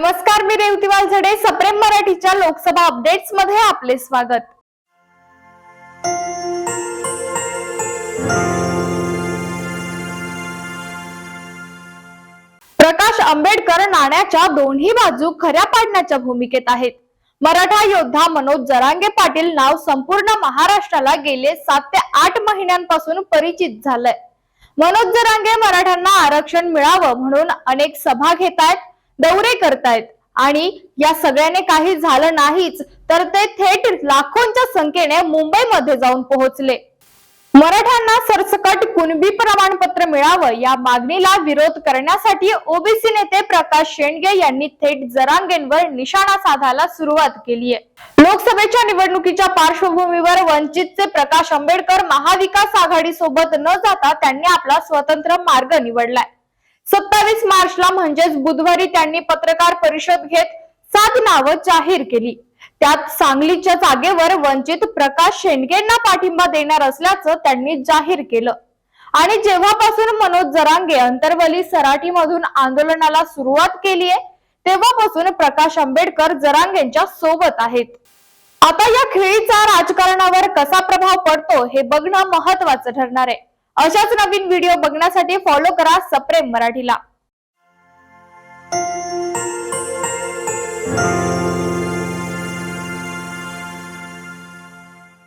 नमस्कार मी रेवतीवाल झडे. सप्रेम मराठीच्या लोकसभा अपडेट्समध्ये आपले स्वागत. प्रकाश आंबेडकर नाण्याच्या दोन्ही बाजू खऱ्या पाडण्याच्या भूमिकेत आहेत. मराठा योद्धा मनोज जरांगे पाटील नाव संपूर्ण महाराष्ट्राला गेले सात ते आठ महिन्यांपासून परिचित झालंय. मनोज जरांगे मराठ्यांना आरक्षण मिळावं म्हणून अनेक सभा घेतायत. दौरे करतायत. आणि या सगळ्याने काही झालं नाहीच तर ते थेट लाखोंच्या संख्येने मुंबईमध्ये जाऊन पोहोचले. मराठ्यांना सरसकट कुणबी प्रमाणपत्र मिळावं या मागणीला विरोध करण्यासाठी ओबीसी नेते प्रकाश शेंडगे यांनी थेट जरांगेंवर निशाणा साधायला सुरुवात केली आहे लोकसभेच्या निवडणुकीच्या पार्श्वभूमीवर वंचितचे प्रकाश आंबेडकर महाविकास आघाडी सोबत न जाता त्यांनी आपला स्वतंत्र मार्ग निवडलाय. सत्तावीस मार्चला म्हणजेच बुधवारी त्यांनी पत्रकार परिषद घेत सात नावं जाहीर केली. त्यात सांगलीच्या जागेवर वंचित प्रकाश शेंडगेंना पाठिंबा देणार असल्याचं त्यांनी जाहीर केलं. आणि जेव्हापासून मनोज जरांगे अंतरवली सराठी मधून आंदोलनाला सुरुवात केलीये तेव्हापासून प्रकाश आंबेडकर जरांगेंच्या सोबत आहेत. आता या खेळीचा राजकारणावर कसा प्रभाव पडतो हे बघणं महत्वाचं ठरणार आहे. अशाच नवीन व्हिडिओ बघण्यासाठी फॉलो करा सप्रेम मराठीला.